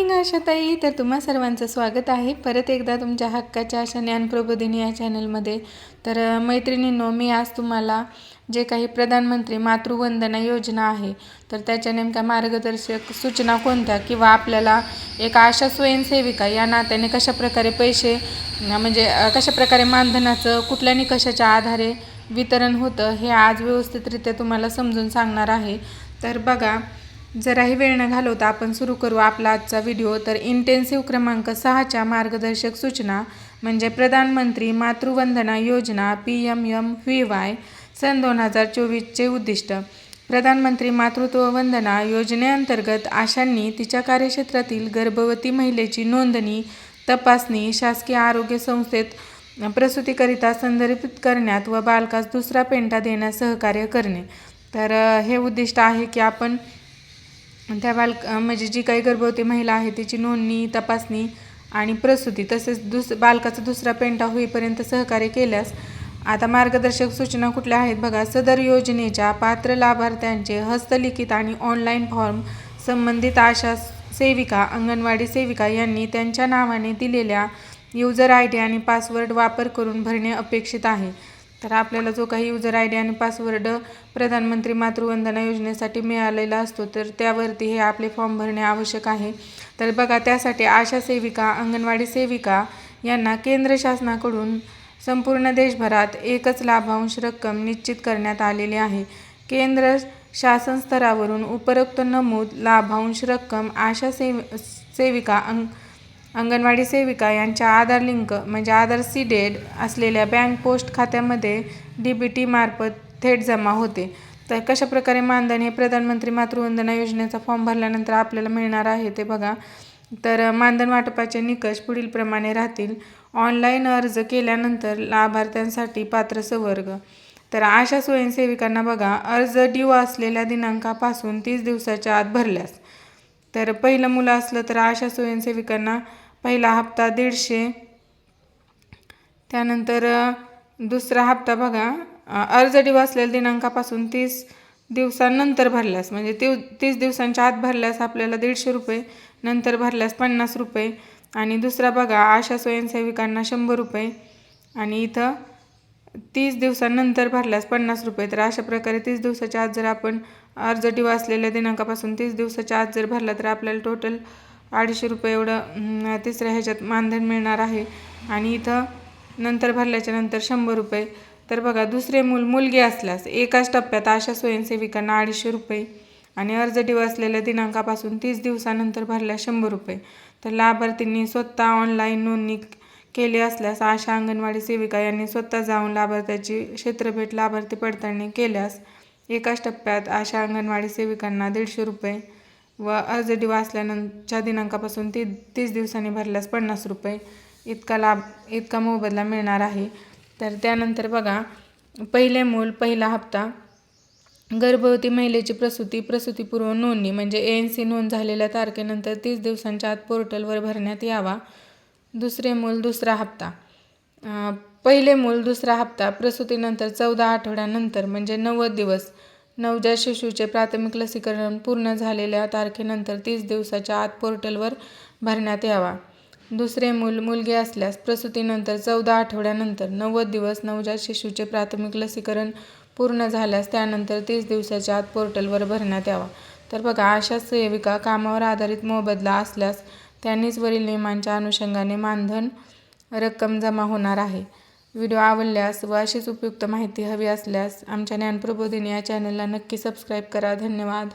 Morning आशाताई तर तुम्हा सर्वांचं स्वागत आहे. परत एकदा तुमच्या हक्काच्या अशा ज्ञानप्रबोधिनी या चॅनलमध्ये. तर मैत्रिणींनो मी आज तुम्हाला जे काही प्रधानमंत्री मातृवंदना योजना आहे तर त्याच्या नेमक्या मार्गदर्शक सूचना कोणत्या? किंवा आपल्याला एक आशा स्वयंसेविका या नात्याने कशाप्रकारे पैसे म्हणजे कशाप्रकारे मानधनाचं कुठल्या निकषाच्या आधारे वितरण होतं हे आज व्यवस्थितरित्या तुम्हाला समजून सांगणार आहे. तर बघा जराही वेळ न घालवता आपण सुरू करू आपला आजचा व्हिडिओ. तर इंटेन्सिव्ह क्रमांक सहाच्या मार्गदर्शक सूचना म्हणजे प्रधानमंत्री मातृवंदना योजना P M M V Y सन दोन हजार चोवीसचे उद्दिष्ट. प्रधानमंत्री मातृत्व वंदना योजनेअंतर्गत आशांनी तिच्या कार्यक्षेत्रातील गर्भवती महिलेची नोंदणी तपासणी शासकीय आरोग्य संस्थेत प्रसूतीकरिता संदर्भित करण्यात व बालकास दुसरा पेंटा देण्यास सहकार्य करणे. तर हे उद्दिष्ट आहे की आपण त्या बाल म्हणजे जी काही गर्भवती महिला आहे तिची नोंदणी तपासणी आणि प्रसूती तसेच दुस बालकाचा दुसरा पेंटा होईपर्यंत सहकार्य केल्यास आता मार्गदर्शक सूचना कुठल्या आहेत बघा. सदर योजनेच्या पात्र लाभार्थ्यांचे हस्तलिखित आणि ऑनलाईन फॉर्म संबंधित आशा सेविका अंगणवाडी सेविका यांनी त्यांच्या नावाने दिलेल्या युजर आय डी आणि पासवर्ड वापर करून भरणे अपेक्षित आहे. तर आपल्याला जो काही युजर आय डी आणि पासवर्ड प्रधानमंत्री मातृवंदना योजनेसाठी मिळालेला असतो तर त्यावरती हे आपले फॉर्म भरणे आवश्यक आहे. तर बघा त्यासाठी आशा सेविका अंगणवाडी सेविका यांना केंद्र शासनाकडून संपूर्ण देशभरात एकच लाभांश रक्कम निश्चित करण्यात आलेली आहे. केंद्र शासन स्तरावरून उपरोक्त नमूद लाभांश रक्कम आशा सेव सेविका अंग अंगणवाडी सेविका यांच्या आधार लिंक म्हणजे आधार सीडेड असलेल्या बँक पोस्ट खात्यामध्ये डी बी टी मार्फत थेट जमा होते. तर कशाप्रकारे मानधन हे प्रधानमंत्री मातृवंदना योजनेचा फॉर्म भरल्यानंतर आपल्याला मिळणार आहे ते बघा. तर मानधन वाटपाचे निकष पुढीलप्रमाणे राहतील. ऑनलाईन अर्ज केल्यानंतर लाभार्थ्यांसाठी पात्र संवर्ग. तर अशा स्वयंसेविकांना बघा अर्ज ड्यू असलेल्या दिनांकापासून तीस दिवसाच्या आत भरल्यास. तर पहिलं मुलं असलं तर आशा स्वयंसेविकांना पहिला हप्ता दीडशे. त्यानंतर दुसरा हप्ता बघा अर्ज ड्यू असलेल्या दिनांकापासून तीस दिवसांनंतर भरल्यास म्हणजे ती तीस दिवसांच्या आत भरल्यास आपल्याला दीडशे रुपये नंतर भरल्यास पन्नास रुपये. आणि दुसरा बघा आशा स्वयंसेविकांना शंभर रुपये. आणि इथं तीस दिवसांनंतर भरल्यास पन्नास रुपये. तर अशा प्रकारे तीस दिवसाच्या आत जर आपण अर्ज डिवा असलेल्या दिनांकापासून तीस दिवसाच्या आत जर भरला तर आपल्याला टोटल अडीचशे रुपये एवढं तिसऱ्या ह्याच्यात मानधन मिळणार आहे. आणि इथं नंतर भरल्याच्या नंतर शंभर रुपये. तर बघा दुसरे मूल मुलगी असल्यास एकाच टप्प्यात अशा स्वयंसेविकांना अडीचशे रुपये आणि अर्ज डिवा असलेल्या दिनांकापासून तीस दिवसानंतर भरल्यास शंभर रुपये. तर लाभार्थींनी स्वतः ऑनलाईन नोंदणी केले असल्यास आशा अंगणवाडी सेविका यांनी स्वतः जाऊन लाभार्थ्याची क्षेत्रभेट लाभार्थी पडताळणी केल्यास एकाच टप्प्यात आशा अंगणवाडी सेविकांना दीडशे रुपये व अर्ज ड्यू असल्यानंतरच्या दिनांकापासून ती तीस दिवसांनी भरल्यास पन्नास रुपये इतका लाभ इतका मोबदला मिळणार आहे. तर त्यानंतर बघा पहिले मूल पहिला हप्ता. गर्भवती महिलेची प्रसूती प्रसूतीपूर्व नोंदणी म्हणजे ए एन सी नोंद झालेल्या तारखेनंतर तीस दिवसांच्या आत पोर्टलवर भरण्यात यावा. दुसरे मूल दुसरा हप्ता. पहिले मूल दुसरा हप्ता प्रसूतीनंतर चौदा आठवड्यानंतर म्हणजे नव्वद दिवस. नवजात शिशूचे प्राथमिक लसीकरण पूर्ण झालेल्या तारखेनंतर तीस दिवसाच्या आत पोर्टलवर भरण्यात यावा. दुसरे मूल मुलगी असल्यास प्रसूतीनंतर चौदा आठवड्यानंतर नव्वद दिवस नवजात शिशूचे प्राथमिक लसीकरण पूर्ण झाल्यास त्यानंतर तीस दिवसाच्या आत पोर्टलवर भरण्यात यावा. तर बघा अशा सेविका कामावर आधारित मोबदला असल्यास त्यांनीच वरील नियमांच्या अनुषंगाने मानधन रक्कम जमा होणार आहे. व्हिडिओ आवडल्यास व अशीच उपयुक्त माहिती हवी असल्यास आमच्या ज्ञानप्रबोधिनी या चॅनलला नक्की सबस्क्राईब करा. धन्यवाद.